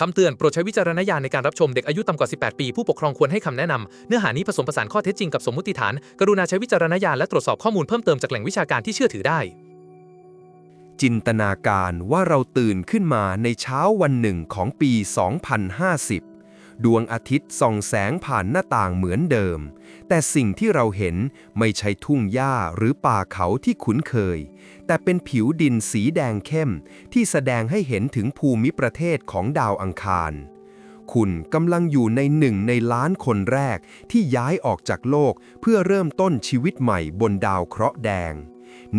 คำเตือนโปรดใช้วิจารณญาณในการรับชมเด็กอายุต่ำกว่า 18 ปี ผู้ปกครองควรให้คำแนะนำเนื้อหานี้ผสมผสานข้อเท็จจริงกับสมมติฐาน กรุณาใช้วิจารณญาณและตรวจสอบข้อมูลเพิ่มเติมจากแหล่งวิชาการที่เชื่อถือได้ จินตนาการว่าเราตื่นขึ้นมาในเช้าวันหนึ่งของปี 2050 ดวงอาทิตย์ส่องแสงผ่านหน้าต่างเหมือนเดิม แต่สิ่งที่เราเห็นไม่ใช่ทุ่งหญ้าหรือป่าเขาที่คุ้นเคย แต่เป็นผิวดินสีแดงเข้ม ที่แสดงให้เห็นถึงภูมิประเทศของดาวอังคาร คุณกำลังอยู่ในหนึ่งในล้านคนแรกที่ย้ายออกจากโลกเพื่อเริ่มต้นชีวิตใหม่บนดาวเคราะห์แดง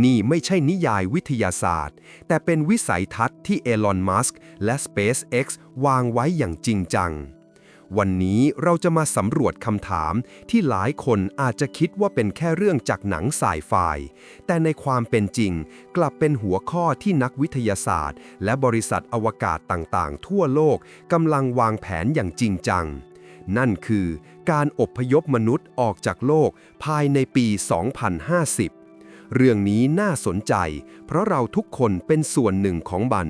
นี่ไม่ใช่นิยายวิทยาศาสตร์ แต่เป็นวิสัยทัศน์ที่เอลอน มัสก์และ SpaceX วางไว้อย่างจริงจัง วันนี้เราจะมาสำรวจคำถามที่หลายคนอาจจะคิดว่าเป็นแค่เรื่องจากหนังสายไฟแต่ในความเป็นจริง กลับเป็นหัวข้อที่นักวิทยาศาสตร์ และบริษัทอวกาศต่างๆ ทั่วโลกกำลังวางแผนอย่างจริงจัง นั่นคือการอบพยพมนุษย์ออกจากโลกภายในปี 2050 เรื่องนี้น่าสนใจ เพราะเราทุกคนเป็นส่วนหนึ่งของบัน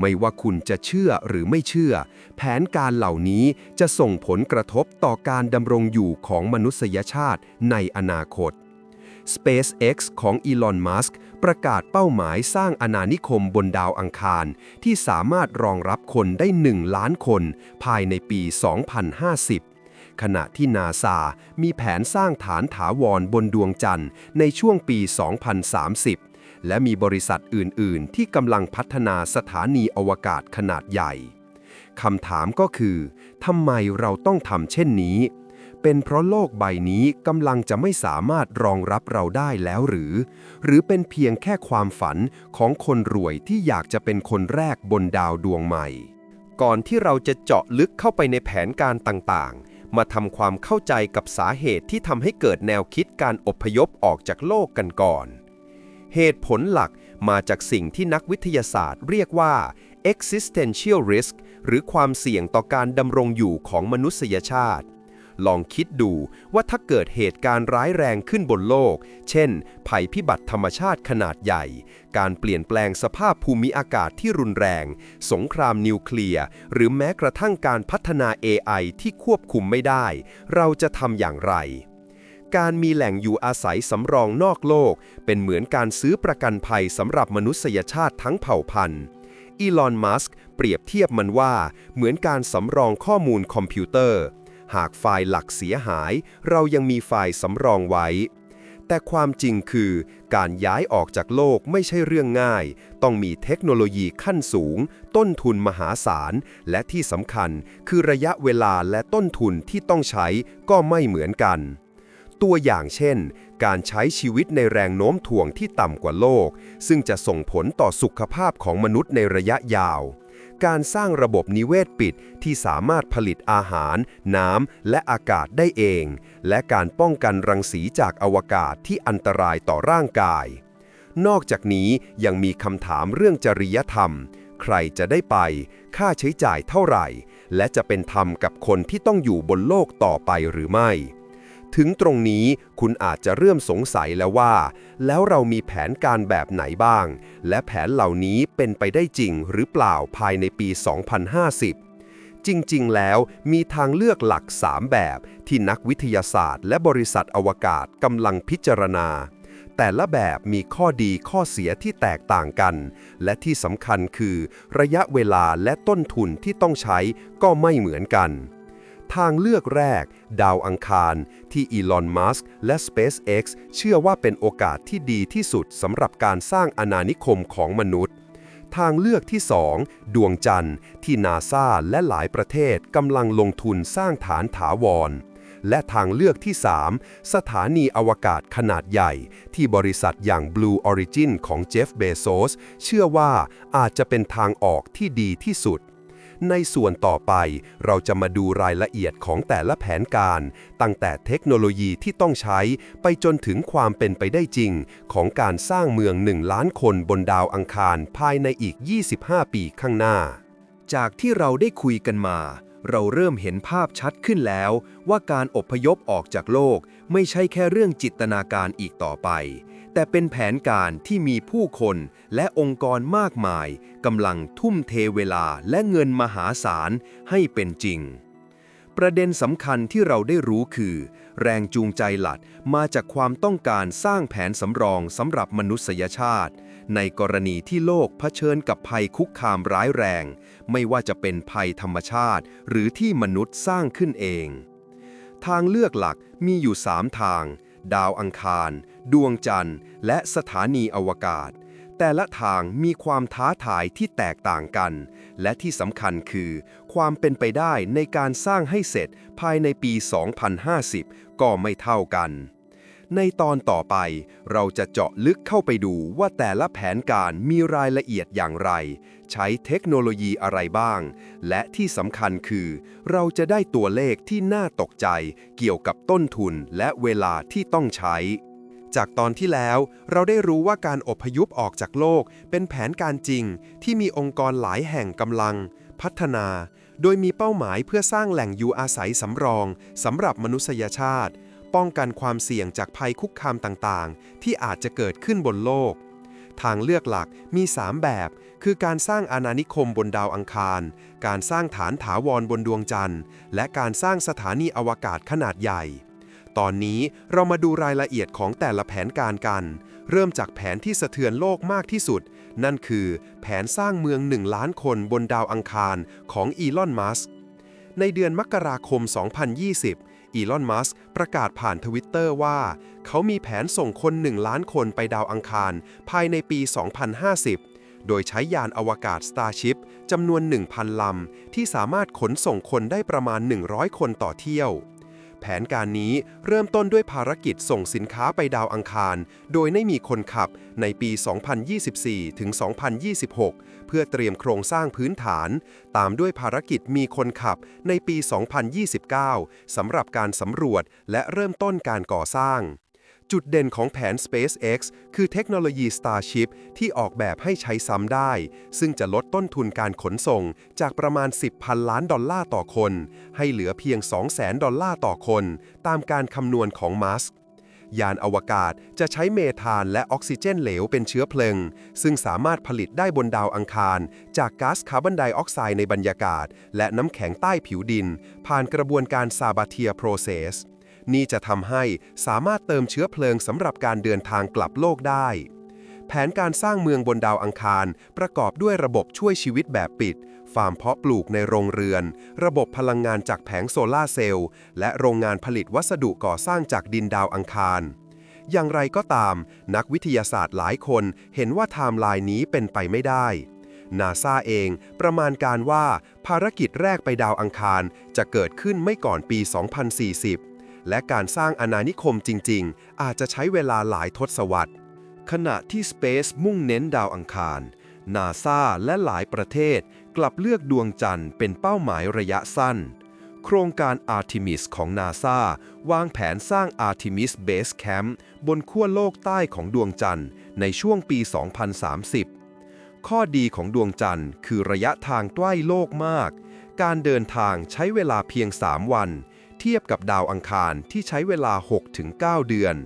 ไม่ว่าคุณจะเชื่อหรือไม่เชื่อ แผนการเหล่านี้จะส่งผลกระทบต่อการดำรงอยู่ของมนุษยชาติในอนาคต SpaceX ของอีลอน มัสก์ประกาศเป้าหมายสร้างอาณานิคมบนดาวอังคาร ที่สามารถรองรับคนได้ 1 ล้านคน ภายในปี 2050 ขณะที่นาซามีแผนสร้างฐานถาวรบนดวงจันทร์ในช่วงปี 2030 และมีบริษัทอื่น ๆ ที่กำลังพัฒนาสถานีอวกาศขนาดใหญ่ คำถามก็คือทำไมเราต้องทำเช่นนี้ เป็นเพราะโลกใบนี้กำลังจะไม่สามารถรองรับเราได้แล้วหรือ หรือเป็นเพียงแค่ความฝันของคนรวยที่อยากจะเป็นคนแรกบนดาวดวงใหม่ ก่อนที่เราจะเจาะลึกเข้าไปในแผนการต่าง ๆมาทำความเข้าใจกับสาเหตุที่ทำให้เกิดแนวคิดการอพยพออกจากโลกกันก่อน เหตุผลหลักมาจากสิ่งที่นักวิทยาศาสตร์เรียกว่า existential risk หรือความเสี่ยงต่อการดำรงอยู่ของมนุษยชาติ ลองคิดดูว่าถ้าเกิดเหตุการณ์ร้ายแรงขึ้นบนโลก เช่น ภัยพิบัติธรรมชาติขนาดใหญ่ การเปลี่ยนแปลงสภาพภูมิอากาศที่รุนแรง สงครามนิวเคลียร์ หรือแม้กระทั่งการพัฒนา AI ที่ควบคุมไม่ได้ เราจะทำอย่างไร การมีแหล่งอยู่อาศัยสำรองนอกโลก เป็นเหมือนการซื้อประกันภัยสำหรับมนุษยชาติทั้งเผ่าพันธุ์ อีลอน มัสก์เปรียบเทียบมันว่า เหมือนการสำรองข้อมูลคอมพิวเตอร์ หากไฟล์หลักเสียหาย เรายังมีไฟล์สำรองไว้ แต่ความจริงคือ การย้ายออกจากโลกไม่ใช่เรื่องง่าย ต้องมีเทคโนโลยีขั้นสูง ต้นทุนมหาศาล และที่สำคัญคือระยะเวลาและต้นทุนที่ต้องใช้ก็ไม่เหมือนกัน ตัวอย่างเช่น การใช้ชีวิตในแรงโน้มถ่วงที่ต่ำกว่าโลก ซึ่งจะส่งผลต่อสุขภาพของมนุษย์ในระยะยาว การสร้างระบบนิเวศปิดที่สามารถผลิตอาหาร น้ำ และอากาศได้เอง และการป้องกันรังสีจากอวกาศที่อันตรายต่อร่างกาย นอกจากนี้ยังมีคำถามเรื่องจริยธรรม ใครจะได้ไป ค่าใช้จ่ายเท่าไหร่ และจะเป็นธรรมกับคนที่ต้องอยู่บนโลกต่อไปหรือไม่ ถึงตรงนี้คุณอาจจะเริ่มสงสัยแล้วว่า แล้วเรามีแผนการแบบไหนบ้าง และแผนเหล่านี้เป็นไปได้จริงหรือเปล่าภายในปี 2050จริง ๆ แล้วมีทางเลือกหลัก 3 แบบ ที่นักวิทยาศาสตร์ และบริษัทอวกาศกำลังพิจารณา แต่ละแบบมีข้อดีข้อเสียที่แตกต่างกัน และที่สำคัญคือ ระยะเวลาและต้นทุนที่ต้องใช้ก็ไม่เหมือนกัน ทางเลือกแรก ดาวอังคารที่อีลอน มัสก์และ SpaceX เชื่อว่าเป็นโอกาสที่ดีที่สุดสำหรับการสร้างอาณานิคมของมนุษย์ ทางเลือกที่ 2 ดวงจันทร์ ที่นาซาและหลายประเทศกำลังลงทุนสร้างฐานถาวร และทางเลือกที่ 3 สถานีอวกาศขนาดใหญ่ ที่บริษัทอย่าง Blue Origin ของเจฟ เบโซส เชื่อว่าอาจจะเป็นทางออกที่ดีที่สุด ในส่วนต่อไปเราจะมาดูรายละเอียดของแต่ละแผนการ ตั้งแต่เทคโนโลยีที่ต้องใช้ไปจนถึงความเป็นไปได้จริง ของการสร้างเมืองหนึ่งล้านคนบนดาวอังคารภายในอีก 25 ปีข้างหน้า จากที่เราได้คุยกันมา เราเริ่มเห็นภาพชัดขึ้นแล้ว ว่าการอพยพออกจากโลก ไม่ใช่แค่เรื่องจิตนาการอีกต่อไป แต่เป็นแผนการที่มีผู้คนและองค์กรมากมายกำลังทุ่มเทเวลาและเงินมหาศาลให้เป็นจริง ประเด็นสำคัญที่เราได้รู้คือ แรงจูงใจหลักมาจากความต้องการสร้างแผนสำรองสำหรับมนุษยชาติ ในกรณีที่โลกเผชิญกับภัยคุกคามร้ายแรง ไม่ว่าจะเป็นภัยธรรมชาติ หรือที่มนุษย์สร้างขึ้นเอง ทางเลือกหลักมีอยู่ 3 ทาง ดาวอังคาร ดวงจันทร์ และสถานีอวกาศ แต่ละทางมีความท้าทายที่แตกต่างกัน และที่สำคัญคือ ความเป็นไปได้ในการสร้างให้เสร็จภายในปี 2050 ก็ไม่เท่ากัน ในตอนต่อไปเราจะเจาะลึกเข้าไปดูว่าแต่ละแผนการมีรายละเอียดอย่างไร ใช้เทคโนโลยีอะไรบ้าง และที่สำคัญคือ เราจะได้ตัวเลขที่น่าตกใจ เกี่ยวกับต้นทุนและเวลาที่ต้องใช้ จากตอนที่แล้วเราได้รู้ว่าการอพยพออกจากโลกเป็นแผนการจริง ที่มีองค์กรหลายแห่งกำลัง พัฒนา โดยมีเป้าหมายเพื่อสร้างแหล่งอยู่อาศัยสำรองสำหรับมนุษยชาติ ป้องกันความเสี่ยงจากภัยคุกคามต่างๆ ที่อาจจะเกิดขึ้นบนโลก ทางเลือกหลักมี 3 แบบ คือการสร้างอาณานิคมบนดาวอังคาร การสร้างฐานถาวรบนดวงจันทร์ และการสร้างสถานีอวกาศขนาดใหญ่ ตอนนี้เรามาดูรายละเอียดของแต่ละแผนการกัน เริ่มจากแผนที่สะเทือนโลกมากที่สุด นั่นคือ แผนสร้างเมือง 1 ล้านคนบนดาวอังคารของอีลอน มัสก์ในเดือนมกราคม 2020 อีลอน มัสก์ประกาศผ่านทวิตเตอร์ว่า เขามีแผนส่งคน 1 ล้านคนไปดาวอังคาร ภายในปี 2050 โดยใช้ยานอวกาศ Starship จำนวน 1,000 ลำ ที่สามารถขนส่งคนได้ประมาณ 100 คนต่อเที่ยว แผนการนี้เริ่มต้นด้วยภารกิจส่งสินค้าไปดาวอังคาร โดยไม่มีคนขับในปี 2024 ถึง 2026 พื่อเตรียมโครงสร้างพื้นฐาน ตามด้วยภารกิจมีคนขับในปี 2029 สำหรับการสำรวจและเริ่มต้นการก่อสร้าง จุดเด่นของแผน SpaceX คือเทคโนโลยี Starship ที่ออกแบบให้ใช้ซ้ำได้ ซึ่งจะลดต้นทุนการขนส่งจากประมาณ 10พันล้านดอลลาร์ต่อคน ให้เหลือเพียง2แสนดอลลาร์ต่อคน ตามการคำนวณของมัสก์ ยานอวกาศจะใช้เมธานและออกซิเจนเหลวเป็นเชื้อเพลิง ซึ่งสามารถผลิตได้บนดาวอังคาร จากก๊าซคาร์บอนไดออกไซด์ในบรรยากาศ และน้ำแข็งใต้ผิวดิน ผ่านกระบวนการซาบาเทียโปรเซสนี่จะทำให้สามารถเติมเชื้อเพลิงสำหรับการเดินทางกลับโลกได้ แผนการสร้างเมืองบนดาวอังคาร ประกอบด้วยระบบช่วยชีวิตแบบปิด ฟาร์มเพาะปลูกในโรงเรือน ระบบพลังงานจากแผงโซลาร์เซลล์ และโรงงานผลิตวัสดุก่อสร้างจากดินดาวอังคาร อย่างไรก็ตาม นักวิทยาศาสตร์หลายคนเห็นว่าไทม์ไลน์นี้เป็นไปไม่ได้นาซาเองประมาณการว่าภารกิจแรกไปดาวอังคารจะเกิดขึ้นไม่ก่อนปี 2040 และการสร้างอาณานิคมจริง ๆ อาจจะใช้เวลาหลายทศวรรษ ขณะที่ Space มุ่งเน้นดาวอังคาร นาซาและหลายประเทศ กลับเลือกดวงจันทร์เป็นเป้าหมายระยะสั้น โครงการ Artemis ของนาซาวางแผนสร้าง Artemis Base Camp บนขั้วโลกใต้ของดวงจันทร์ในช่วงปี 2030 ข้อดีของดวงจันทร์คือระยะทางใกล้โลกมาก การเดินทางใช้เวลาเพียง 3 วัน เทียบกับดาวอังคารที่ใช้เวลา 6-9 เดือน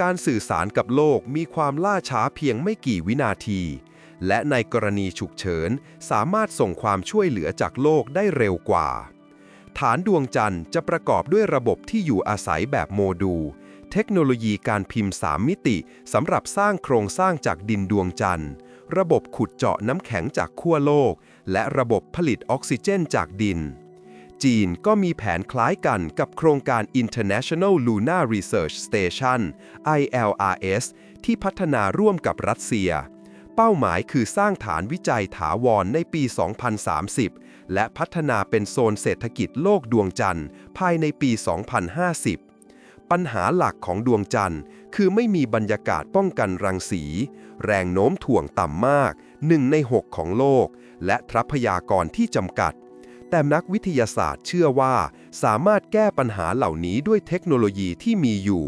การสื่อสารกับโลกมีความล่าช้าเพียงไม่กี่วินาที และในกรณีฉุกเฉิน สามารถส่งความช่วยเหลือจากโลกได้เร็วกว่า ฐานดวงจันทร์จะประกอบด้วยระบบที่อยู่อาศัยแบบโมดูลเทคโนโลยีการพิมพ์ 3 มิติสำหรับสร้างโครงสร้างจากดินดวงจันทร์ ระบบขุดเจาะน้ำแข็งจากขั้วโลก และระบบผลิตออกซิเจนจากดิน จีนก็มีแผนคล้ายกันกับโครงการ International Lunar Research Station ILRS ที่พัฒนาร่วมกับรัสเซีย เป้าหมายคือสร้างฐานวิจัยถาวรในปี 2030 และพัฒนาเป็นโซนเศรษฐกิจโลกดวงจันทร์ ภายในปี 2050 ปัญหาหลักของดวงจันทร์ คือไม่มีบรรยากาศป้องกันรังสี แรงโน้มถ่วงต่ำมาก 1 ใน 6 ของโลก และทรัพยากรที่จำกัด แต่นักวิทยาศาสตร์เชื่อว่า สามารถแก้ปัญหาเหล่านี้ด้วยเทคโนโลยีที่มีอยู่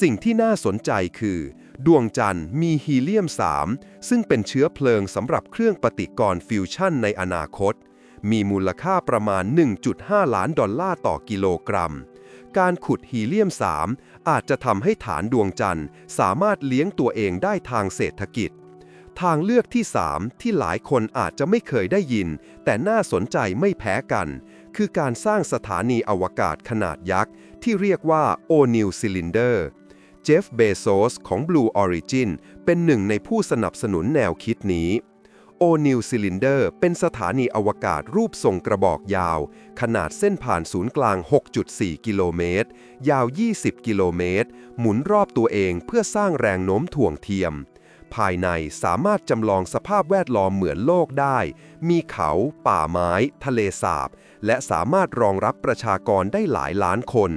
สิ่งที่น่าสนใจคือ ดวงจันทร์มีฮีเลียม 3 ซึ่งเป็นเชื้อเพลิงสำหรับเครื่องปฏิกรณ์ฟิวชั่นในอนาคต มีมูลค่าประมาณ 1.5 ล้านดอลลาร์ต่อกิโลกรัม การขุดฮีเลียม 3 อาจจะทำให้ฐานดวงจันทร์สามารถเลี้ยงตัวเองได้ทางเศรษฐกิจ ทางเลือกที่ 3 ที่หลายคนอาจจะไม่เคยได้ยิน แต่น่าสนใจไม่แพ้กัน คือการสร้างสถานีอวกาศขนาดยักษ์ที่เรียกว่า O'Neill Cylinder เจฟเบโซสของ Blue Origin เป็นหนึ่งในผู้สนับสนุนแนวคิดนี้ O'Neill Cylinder เป็นสถานีอวกาศรูปทรงกระบอกยาว ขนาดเส้นผ่านศูนย์กลาง 6.4 กิโลเมตร ยาว 20 กิโลเมตร หมุนรอบตัวเองเพื่อสร้างแรงโน้มถ่วงเทียม ภายในสามารถจำลองสภาพแวดล้อมเหมือนโลกได้ มีเขา ป่าไม้ ทะเลสาบ และสามารถรองรับประชากรได้หลายล้านคน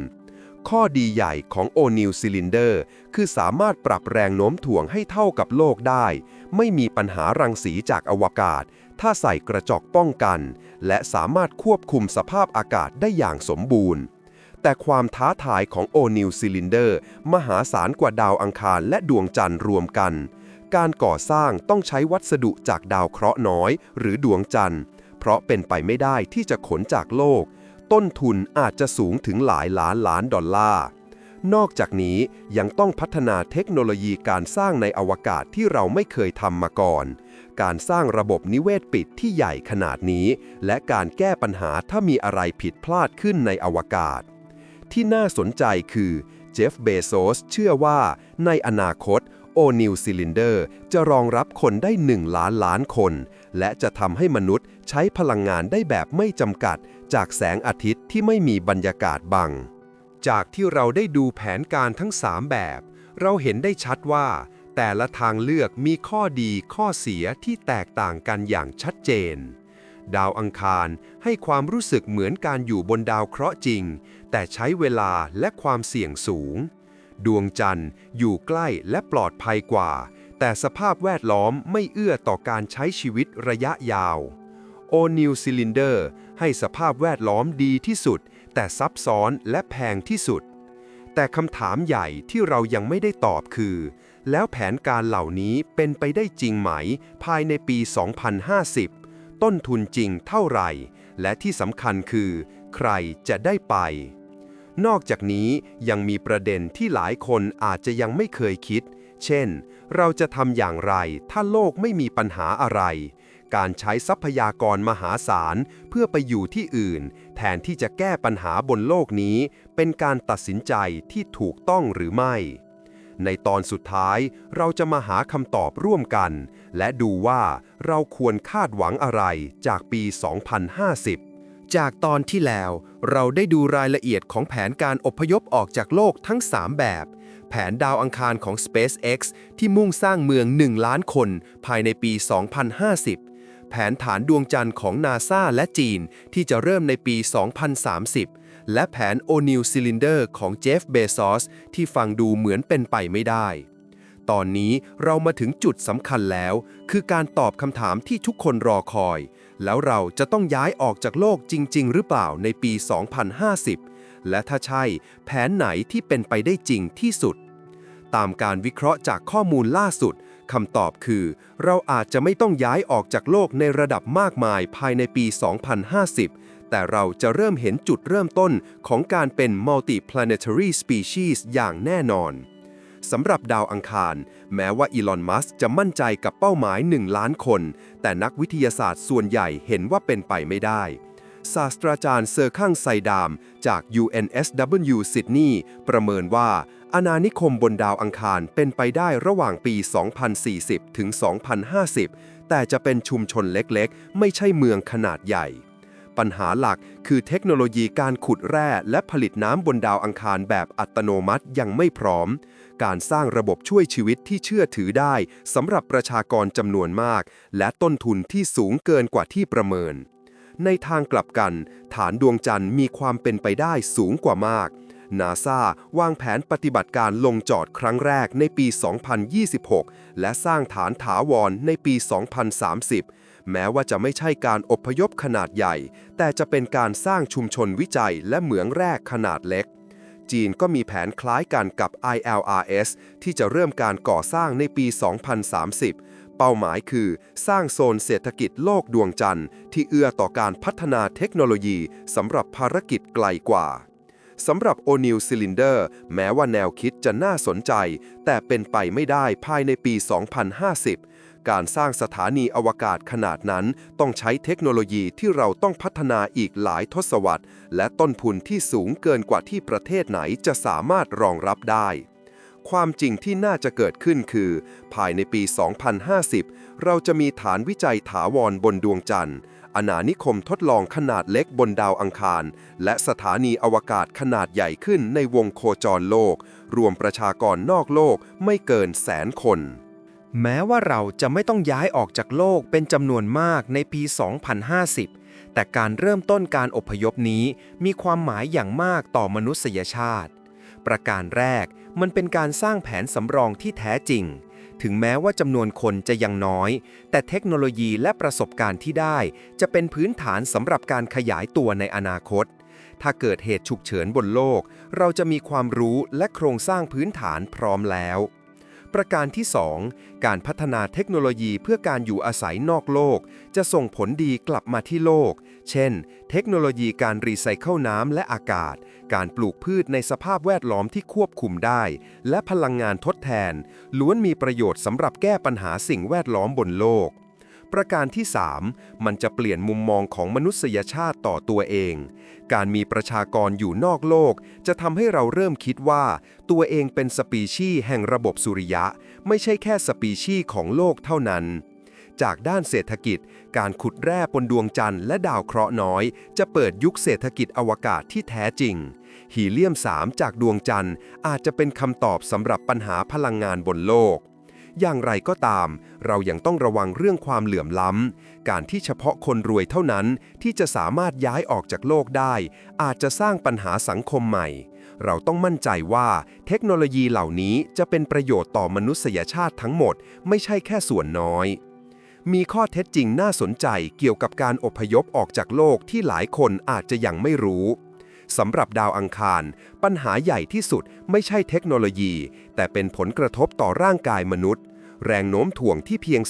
ข้อดีใหญ่ของ O'Neill Cylinder คือสามารถปรับแรงโน้มถ่วงให้เท่ากับโลกได้ ไม่มีปัญหารังสีจากอวกาศ ถ้าใส่กระจกป้องกัน และสามารถควบคุมสภาพอากาศได้อย่างสมบูรณ์ แต่ความท้าทายของ O'Neill Cylinder มหาศาลกว่าดาวอังคารและดวงจันทร์รวมกัน การก่อสร้างต้องใช้วัสดุจากดาวเคราะห์น้อย หรือดวงจันทร์ เพราะเป็นไปไม่ได้ที่จะขนจากโลก ต้นทุนอาจจะสูงถึงหลายล้านล้านดอลลาร์ นอกจากนี้ยังต้องพัฒนาเทคโนโลยีการสร้างในอวกาศที่เราไม่เคยทำมาก่อน การสร้างระบบนิเวศปิดที่ใหญ่ขนาดนี้ และการแก้ปัญหาถ้ามีอะไรผิดพลาดขึ้นในอวกาศ ที่น่าสนใจคือเจฟเบโซสเชื่อว่าในอนาคต O'Neill Cylinder จะรองรับคนได้ 1 ล้านล้านคน และจะทำให้มนุษย์ใช้พลังงานได้แบบไม่จำกัด จากแสงอาทิตย์ที่ไม่มีบรรยากาศบัง จากที่เราได้ดูแผนการทั้ง 3 แบบ เราเห็นได้ชัดว่า แต่ละทางเลือกมีข้อดีข้อเสียที่แตกต่างกันอย่างชัดเจน ดาวอังคารให้ความรู้สึกเหมือนการอยู่บนดาวเคราะห์จริง แต่ใช้เวลาและความเสี่ยงสูง ดวงจันทร์อยู่ใกล้และปลอดภัยกว่า แต่สภาพแวดล้อมไม่เอื้อต่อการใช้ชีวิตระยะยาว O'Neill Cylinder ให้สภาพแวดล้อมดีที่สุด แต่ซับซ้อนและแพงที่สุด แต่คำถามใหญ่ที่เรายังไม่ได้ตอบคือ แล้วแผนการเหล่านี้เป็นไปได้จริงไหม ภายในปี 2050 ต้นทุนจริงเท่าไหร่ และที่สำคัญคือ ใครจะได้ไป นอกจากนี้ยังมีประเด็นที่หลายคนอาจจะยังไม่เคยคิด เช่น เราจะทำอย่างไรถ้าโลกไม่มีปัญหาอะไร การใช้ทรัพยากรมหาศาลเพื่อไปอยู่ที่อื่น แทนที่จะแก้ปัญหาบนโลกนี้ เป็นการตัดสินใจที่ถูกต้องหรือไม่ ในตอนสุดท้ายเราจะมาหาคำตอบร่วมกัน และดูว่าเราควรคาดหวังอะไรจากปี 2050จากตอนที่แล้ว เราได้ดูรายละเอียดของแผนการอพยพออกจากโลกทั้ง 3 แบบ แผนดาวอังคารของ SpaceX ที่มุ่งสร้างเมือง 1 ล้านคน ภายในปี 2050 แผนฐานดวงจันทร์ของนาซาและจีน ที่จะเริ่มในปี 2030 และแผน O'Neill Cylinder ของเจฟเบซอสที่ฟังดูเหมือนเป็นไปไม่ได้ ตอนนี้เรามาถึงจุดสำคัญแล้ว คือการตอบคำถามที่ทุกคนรอคอย แล้วเราจะต้องย้ายออกจากโลกจริง ๆ หรือเปล่าในปี 2050 และถ้าใช่ แผนไหนที่เป็นไปได้จริงที่สุด ตามการวิเคราะห์จากข้อมูลล่าสุด คำตอบคือ เราอาจจะไม่ต้องย้ายออกจากโลกในระดับมากมายภายในปี 2050 แต่เราจะเริ่มเห็นจุดเริ่มต้นของการเป็น multiplanetary species อย่างแน่นอนสำหรับดาวอังคาร แม้ว่าอีลอน มัสจะมั่นใจกับเป้าหมาย 1 ล้านคน แต่นักวิทยาศาสตร์ส่วนใหญ่เห็นว่าเป็นไปไม่ได้ ศาสตราจารย์เซอร์คังไซดาม จาก UNSW ซิดนีย์ประเมินว่า อาณานิคมบนดาวอังคารเป็นไปได้ระหว่างปี 2040 ถึง 2050 แต่จะเป็นชุมชนเล็กๆ ไม่ใช่เมืองขนาดใหญ่ ปัญหาหลักคือเทคโนโลยีการขุดแร่และผลิตน้ำบนดาวอังคารแบบอัตโนมัติยังไม่พร้อม การสร้างระบบช่วยชีวิตที่เชื่อถือได้สำหรับประชากรจำนวนมาก และต้นทุนที่สูงเกินกว่าที่ประเมิน ในทางกลับกัน ฐานดวงจันทร์มีความเป็นไปได้สูงกว่ามาก นาซาวางแผนปฏิบัติการลงจอดครั้งแรกในปี 2026 และสร้างฐานถาวรในปี 2030 แม้ว่าจะไม่ใช่การอพยพขนาดใหญ่ แต่จะเป็นการสร้างชุมชนวิจัยและเหมืองแร่ขนาดเล็ก จีนก็มีแผนคล้ายกันกับ ILRS ที่จะเริ่มการก่อสร้างในปี 2030เป้าหมายคือสร้างโซนเศรษฐกิจโลกดวงจันทร์ที่เอื้อต่อการพัฒนาเทคโนโลยีสำหรับภารกิจไกลกว่า สำหรับโอนิลซิลินเดอร์แม้ว่าแนวคิดจะน่าสนใจ แต่เป็นไปไม่ได้ภายในปี 2050 การสร้างสถานีอวกาศขนาดนั้นต้องใช้เทคโนโลยีที่เราต้องพัฒนาอีกหลายทศวรรษ และต้นทุนที่สูงเกินกว่าที่ประเทศไหนจะสามารถรองรับได้ ความจริงที่น่าจะเกิดขึ้นคือ ภายในปี 2050 เราจะมีฐานวิจัยถาวรบนดวงจันทร์อาณานิคมทดลองขนาดเล็กบนดาวอังคาร และสถานีอวกาศขนาดใหญ่ขึ้นในวงโคจรโลก รวมประชากรนอกโลกไม่เกินแสนคน แม้ว่าเราจะไม่ต้องย้ายออกจากโลกเป็นจำนวนมากในปี 2050 แต่การเริ่มต้นการอพยพนี้มีความหมายอย่างมากต่อมนุษยชาติ ประการแรก มันเป็นการสร้างแผนสำรองที่แท้จริง ถึงแม้ว่าจำนวนคนจะยังน้อย แต่เทคโนโลยีและประสบการณ์ที่ได้ จะเป็นพื้นฐานสำหรับการขยายตัวในอนาคต ถ้าเกิดเหตุฉุกเฉินบนโลก เราจะมีความรู้และโครงสร้างพื้นฐานพร้อมแล้ว ประการที่ 2 การพัฒนาเทคโนโลยีเพื่อการอยู่อาศัยนอกโลก จะส่งผลดีกลับมาที่โลก เช่น เทคโนโลยีการรีไซเคิลน้ำและอากาศ การปลูกพืชในสภาพแวดล้อมที่ควบคุมได้ และพลังงานทดแทน ล้วนมีประโยชน์สำหรับแก้ปัญหาสิ่งแวดล้อมบนโลก ประการที่ 3 มันจะเปลี่ยนมุมมองของมนุษยชาติต่อตัวเอง การมีประชากรอยู่นอกโลก จะทำให้เราเริ่มคิดว่า ตัวเองเป็นสปีชีส์แห่งระบบสุริยะ ไม่ใช่แค่สปีชีส์ของโลกเท่านั้น จากด้านเศรษฐกิจ การขุดแร่บนดวงจันทร์และดาวเคราะห์น้อย จะเปิดยุคเศรษฐกิจอวกาศที่แท้จริง ฮีเลียม 3 จากดวงจันทร์อาจจะเป็นคำตอบสำหรับปัญหาพลังงานบนโลก อย่างไรก็ตาม เรายังต้องระวังเรื่องความเหลื่อมล้ำ การที่เฉพาะคนรวยเท่านั้นที่จะสามารถย้ายออกจากโลกได้ อาจจะสร้างปัญหาสังคมใหม่เราต้องมั่นใจว่าเทคโนโลยีเหล่านี้จะเป็นประโยชน์ต่อมนุษยชาติทั้งหมด ไม่ใช่แค่ส่วนน้อย มีข้อเท็จจริงน่าสนใจเกี่ยวกับการอพยพออกจากโลกที่หลายคนอาจจะยังไม่รู้สำหรับดาวอังคาร ปัญหาใหญ่ที่สุดไม่ใช่เทคโนโลยี แต่เป็นผลกระทบต่อร่างกายมนุษย์ แรงโน้มถ่วงที่เพียง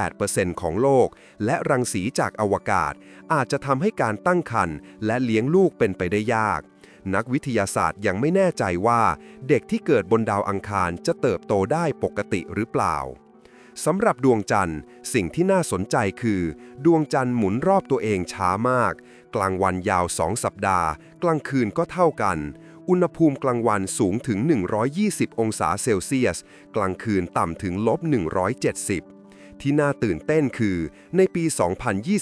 38%ของโลก และรังสีจากอวกาศ อาจจะทำให้การตั้งครรภ์และเลี้ยงลูกเป็นไปได้ยาก นักวิทยาศาสตร์ยังไม่แน่ใจว่า เด็กที่เกิดบนดาวอังคารจะเติบโตได้ปกติหรือเปล่า สำหรับดวงจันทร์ สิ่งที่น่าสนใจคือ ดวงจันทร์หมุนรอบตัวเองช้ามาก กลางวันยาว2สัปดาห์ กลางคืนก็เท่ากัน อุณหภูมิกลางวันสูงถึง 120 องศาเซลเซียส กลางคืนต่ำถึงลบ 170ที่น่าตื่นเต้นคือ ในปี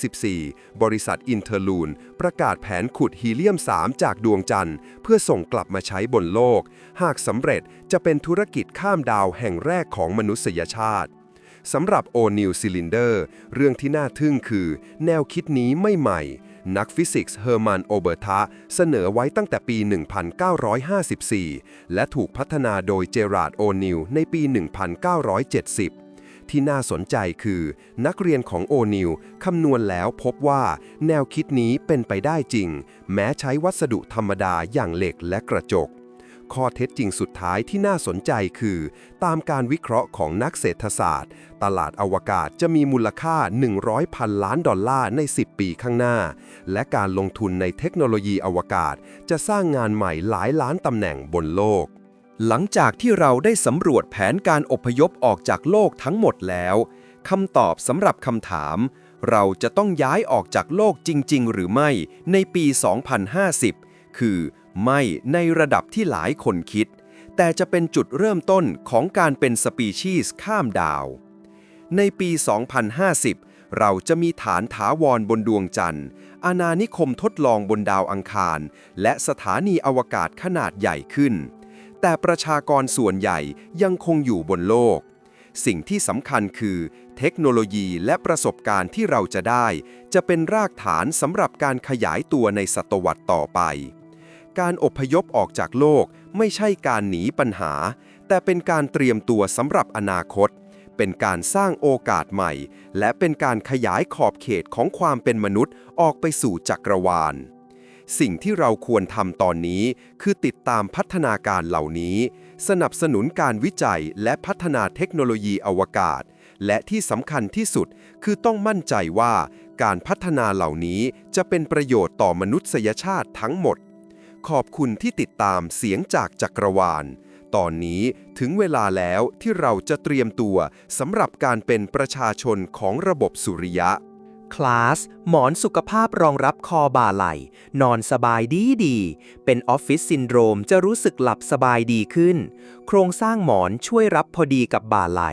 2024 บริษัทอินเทอร์ลูนประกาศแผนขุดฮีเลียม 3 จากดวงจันทร์ เพื่อส่งกลับมาใช้บนโลก หากสำเร็จจะเป็นธุรกิจข้ามดาวแห่งแรกของมนุษยชาติ สำหรับ O'Neill Cylinder เรื่องที่น่าทึ่งคือ แนวคิดนี้ไม่ใหม่ นักฟิสิกส์เฮอร์มันโอเบอร์ทาเสนอไว้ตั้งแต่ปี 1954 และถูกพัฒนาโดยเจอราร์ดโอนิลในปี 1970ที่น่าสนใจคือ นักเรียนของโอนิลคำนวณแล้วพบว่า แนวคิดนี้เป็นไปได้จริง แม้ใช้วัสดุธรรมดาอย่างเหล็กและกระจก ข้อเท็จจริงสุดท้ายที่น่าสนใจคือ ตามการวิเคราะห์ของนักเศรษฐศาสตร์ ตลาดอวกาศจะมีมูลค่า 100พันล้านดอลลาร์ใน 10 ปีข้างหน้า และการลงทุนในเทคโนโลยีอวกาศ จะสร้างงานใหม่หลายล้านตำแหน่งบนโลก หลังจากที่เราได้สำรวจแผนการอพยพออกจากโลกทั้งหมดแล้วคำตอบสำหรับคำถาม เราจะต้องย้ายออกจากโลกจริง ๆ หรือไม่ในปี 2050 คือ ไม่ในระดับที่หลายคนคิด แต่จะเป็นจุดเริ่มต้นของการเป็นสปีชีส์ข้ามดาว ในปี 2050 เราจะมีฐานถาวรบนดวงจันทร์ อาณานิคมทดลองบนดาวอังคาร และสถานีอวกาศขนาดใหญ่ขึ้น แต่ประชากรส่วนใหญ่ยังคงอยู่บนโลก สิ่งที่สำคัญคือเทคโนโลยีและประสบการณ์ที่เราจะได้ จะเป็นรากฐานสำหรับการขยายตัวในศตวรรษต่อไป การอพยพออกจากโลกไม่ใช่การหนีปัญหา แต่เป็นการเตรียมตัวสำหรับอนาคต เป็นการสร้างโอกาสใหม่ และเป็นการขยายขอบเขตของความเป็นมนุษย์ออกไปสู่จักรวาล สิ่งที่เราควรทำตอนนี้คือติดตามพัฒนาการเหล่านี้ สนับสนุนการวิจัยและพัฒนาเทคโนโลยีอวกาศ และที่สำคัญที่สุดคือต้องมั่นใจว่าการพัฒนาเหล่านี้จะเป็นประโยชน์ต่อมนุษยชาติทั้งหมด ขอบคุณที่ติดตามเสียงจากจักรวาล ตอนนี้ถึงเวลาแล้วที่เราจะเตรียมตัวสำหรับการเป็นประชาชนของระบบสุริยะ คลาส หมอนสุขภาพรองรับคอบ่าไหล นอนสบายดีดี เป็นออฟฟิศซินโดรมจะรู้สึกหลับสบายดีขึ้น โครงสร้างหมอนช่วยรับพอดีกับบ่าไหล่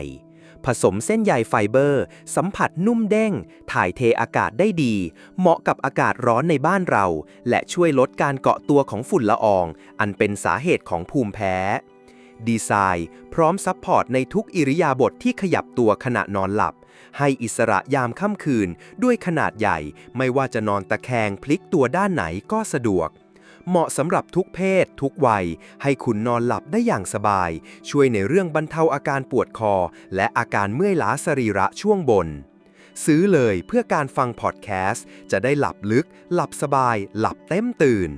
ผสมเส้นใยไฟเบอร์ สัมผัสนุ่มเด้ง ถ่ายเทอากาศได้ดี เหมาะกับอากาศร้อนในบ้านเรา และช่วยลดการเกาะตัวของฝุ่นละออง อันเป็นสาเหตุของภูมิแพ้ ดีไซน์ พร้อมซัพพอร์ตในทุกอิริยาบถทที่ขยับตัวขณะนอนหลับ ให้อิสระยามค่ำคืนด้วยขนาดใหญ่ ไม่ว่าจะนอนตะแคงพลิกตัวด้านไหนก็สะดวก เหมาะสำหรับทุกเพศ ทุกวัย ให้คุณนอนหลับได้อย่างสบาย ช่วยในเรื่องบรรเทาอาการปวดคอ และอาการเมื่อยล้าสรีระช่วงบน ซื้อเลยเพื่อการฟังพอดแคสต์ จะได้หลับลึก หลับสบาย หลับเต็มตื่น